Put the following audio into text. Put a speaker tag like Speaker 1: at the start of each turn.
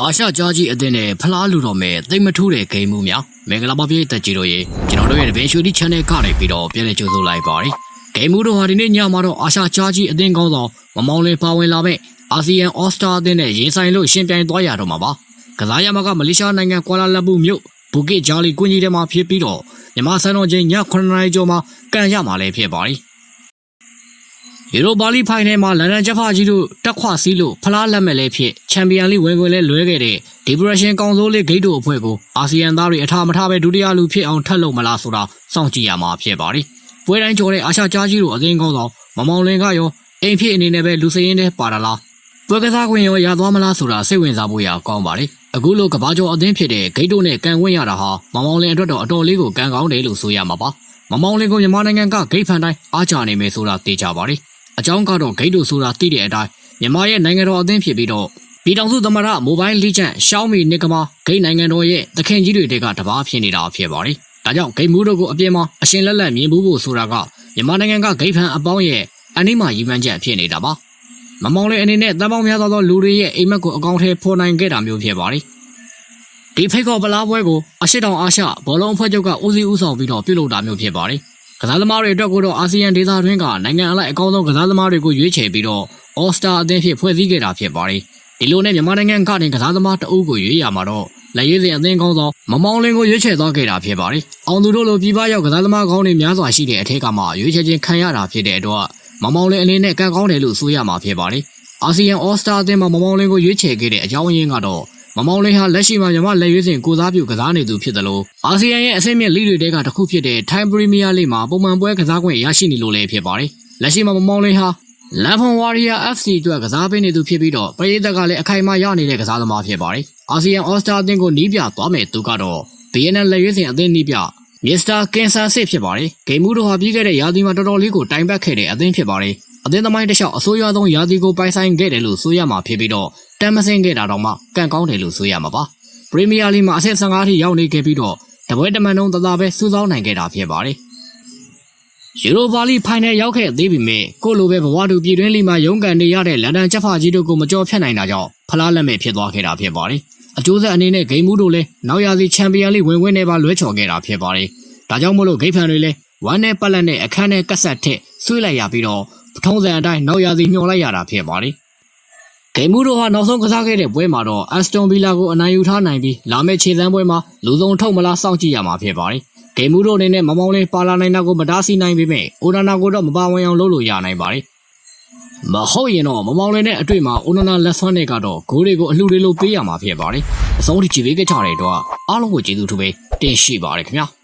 Speaker 1: အာရှကြားကြီးအသင်းနဲ့ဖလားလူတော်မဲ့တိတ်မထူးတဲ့ဂိမ်းမှုများမင်္ဂလာပါပြည်သက်ကြီးတို့ရေကျွန်တော်တို့ရဲ့တပင်းရွှေဒီ channel ကနေပြီးတော့ပြန်လည်ကြိုဆိုလိုက်ပါရစေဂိမ်းမှုတို့ဟာဒီနေ့ညမှာတော့အာရှကြားကြီးအသင်းကောင်းဆောင်မမောင်လေးပါဝင်လာမဲ့အာဆီယံအော်စတာအသင်းနဲ့ရင်ဆိုင်လို့ရှင်ပြိုင်သွားရတော့မှာပါကစားရမှာကမလေးရှားနိုင်ငံကွာလာလမ်ပူမြို့ဘူကစ်ဂျာလီကွင်းကြီးထဲမှာဖြစ်ပြီးတော့မြန်မာစံတော်ချိန်ည9:00နာရီကျော်မှာကန်ရမှာလည်းဖြစ်ပါတယ် ယူရိုပါလီဖိုင်နယ်မှာလန်ဒန်ဂျက်ဖာကြီးတို့တက်ခွစီးလို့ဖလားလက်မဲ့လဲဖြစ်ချန်ပီယံလိဝင်ခွင့်လဲလွဲခဲ့တဲ့ဒီပရက်ရှင်ကောင်စိုးလေးဂိတ်တို့အဖွဲ့ကိုအာဆီယံသားတွေအထာမထားပဲဒုတိယလူဖြစ်အောင်ထပ်လုပ်မလားဆိုတာစောင့်ကြည့်ရမှာဖြစ်ပါတယ်။ပွဲတိုင်းကျော်တဲ့အာရှကြားကြီးတို့အသင်းကောင်းဆောင်မမောင်လင်ကရောအိမ်ဖြစ်အနေနဲ့ပဲလူစရင်းနဲ့ပါတာလားပွဲကစားခွင့်ရောရသွားမလားဆိုတာစိတ်ဝင်စားဖို့ရကောင်းပါလေ။အခုလိုကဘာကျော်အသင်းဖြစ်တဲ့ဂိတ်တို့နဲ့ကန်ဝင့်ရတာဟာမမောင်လင်အတွက်တော့အတော်လေးကိုကန်ကောင်းတယ်လို့ဆိုရမှာပါ။မမောင်လင်ကိုမြန်မာနိုင်ငံကဂိတ်ဖန်တိုင်းအားကြနေမယ်ဆိုတာသိကြပါလေ။ အကြောင်းကတော့ဂိတ်တို့ဆိုတာသိတဲ့အတိုင်းမြန်မာရဲ့နိုင်ငံတော်အသင်းဖြစ်ပြီးတော့ပြည်ထောင်စုသမ္မတမိုဘိုင်းလီချန်ရှောင်းမီနစ်ကမာဂိတ်နိုင်ငံတော်ရဲ့သခင်ကြီးတွေတဲကတပားဖြစ်နေတာဖြစ်ပါတယ်။ဒါကြောင့်ဂိတ်မှုတို့ကိုအပြင်းမှာအရှင်လက်လက်မြင်ဘူးဖို့ဆိုတာကမြန်မာနိုင်ငံကဂိတ်ဖန်အပေါင်းရဲ့အနိမရည်မှန်းချက်ဖြစ်နေတာပါ။မမောင်လေးအနေနဲ့တန်ပေါင်းများသောလူတွေရဲ့အိမ်မက်ကိုအကောင့်ထဲဖော်နိုင်ခဲ့တာမျိုးဖြစ်ပါတယ်။ဒီဖိတ်ခေါ်ပလားပွဲကိုအရှိတောင်အာရှဘောလုံးအဖွဲ့ချုပ်ကဦးစီးဦးဆောင်ပြီးတော့ပြုလုပ်တာမျိုးဖြစ်ပါတယ်။ ကစားသမားတွေအတွက်ကတော့အာဆီယံဒေသတွင်းကနိုင်ငံအလိုက်အကောင်းဆုံးကစားသမားတွေကိုရွေးချယ်ပြီးတော့ All Star အသင်းဖြစ်ဖွဲ့စည်းခဲ့တာဖြစ်ပါတယ်။ဒီလိုနဲ့မြန်မာနိုင်ငံကနေကစားသမားတအုပ်ကိုရွေးရမှာတော့လက်ရွေးစင်အသင်းကောင်းဆောင်မမောင်လင်းကိုရွေးချယ်သွားခဲ့တာဖြစ်ပါတယ်။အောင်သူတို့လိုပြည်ပရောက်ကစားသမားကောင်းတွေများစွာရှိတဲ့အထက်ကမှရွေးချယ်ခြင်းခံရတာဖြစ်တဲ့အတွက်မမောင်လင်းအနေနဲ့ကံကောင်းတယ်လို့ဆိုရမှာဖြစ်ပါတယ်။အာဆီယံ All Star အသင်းမှာမမောင်လင်းကိုရွေးချယ်ခဲ့တဲ့အကြောင်းရင်းကတော့ မမောင်လေးဟာလက်ရှိမှာမြန်မာလက်ရွေးစင်ကိုစားပြုကစားနေသူဖြစ်တယ်လို့အာဆီယံရဲ့အဆင့်မြင့်လိတွေတဲကတစ်ခုဖြစ်တဲ့ Thai Premier League မှာပုံမှန်ပွဲကစားခွင့်ရရှိနေလို့လည်းဖြစ်ပါတယ်။လက်ရှိမှာမမောင်လေးဟာလန်ဖွန်ဝါရီယာ FC အတွက်ကစားပေးနေသူဖြစ်ပြီးတော့ပရိသတ်ကလည်းအခိုင်အမာရနေတဲ့ကစားသမားဖြစ်ပါတယ်။အာဆီယံ All Star အသင်းကိုနီးပြသွားမယ်သူကတော့ BNN လက်ရွေးစင်အသင်းနီးပြမစ္စတာကင်ဆာစစ်ဖြစ်ပါတယ်။ဂိမ်းမှုတို့ဟာပြီးခဲ့တဲ့ရာသီမှာတော်တော်လေးကိုတိုင်ပတ်ခဲ့တဲ့အသင်းဖြစ်ပါတယ်။အသင်းသမိုင်းတစ်လျှောက်အဆိုးရွားဆုံးရာသီကိုပိုင်ဆိုင်ခဲ့တယ်လို့ဆိုရမှာဖြစ်ပြီးတော့ တမ်းမစင်းခဲ့တာတော့မှကန့်ကောင်းတယ်လို့ဆိုရမှာပါ။ပရီးမီးယားလိမှာအဆင့်15ထိရောက်နေခဲ့ပြီးတော့တပွဲတမန်လုံးတသားပဲစူးစောင်းနိုင်ခဲ့တာဖြစ်ပါတယ်။ယူရိုပါလီဖိုင်နယ်ရောက်ခဲ့သေးပေမဲ့ကိုလိုပဲဘဝတူပြည်တွင်းလိမှာရုန်းကန်နေရတဲ့လန်ဒန်ချက်ဖာကြီးတို့ကိုမကြော်ဖြတ်နိုင်တာကြောင့်ဖလားလက်မဲ့ဖြစ်သွားခဲ့တာဖြစ်ပါတယ်။အကျိုးဆက်အနေနဲ့ဂိမ်းမှုတို့လည်းနောက်ရာသီချန်ပီယံလိဝင်ဝင်နဲ့ပါလွဲချော်ခဲ့တာဖြစ်ပါတယ်။ဒါကြောင့်မို့လို့ဂိတ်ဖန်တွေလည်းဝမ်းနဲ့ပတ်လက်နဲ့အခန်းနဲ့ကက်ဆက်ထက်ဆွေးလိုက်ရပြီးတော့ပထုံးစံအတိုင်းနောက်ရာသီမျှော်လိုက်ရတာဖြစ်ပါတယ်။ ဂိမ်းမှုတို့ဟာနောက်ဆုံးကစားခဲ့တဲ့ပွဲမှာတော့ Aston Villa ကိုအနိုင်ယူထားနိုင်ပြီးလာမယ့်ခြေစမ်းပွဲမှာလူစုံထုတ်မလားစောင့်ကြည့်ရမှာဖြစ်ပါတယ်။ဂိမ်းမှုတို့အနေနဲ့မမောင်လေးပါလာနိုင်တာကိုမတားဆီးနိုင်ပေမဲ့အိုနာနာကိုတော့မပါဝင်အောင်လုပ်လို့ရနိုင်ပါတယ်။မဟုတ်ရင်တော့မမောင်လေးနဲ့အတွေ့မှာအိုနာနာလက်ဆွမ်းတွေကတော့ဂိုးတွေကိုအလှူတွေလိုပေးရမှာဖြစ်ပါတယ်။အဆုံးထိကြည့်ပေးကြတဲ့တော့အားလုံးကိုကျေးဇူးထူးပဲတင်ရှိပါတယ်ခင်ဗျာ။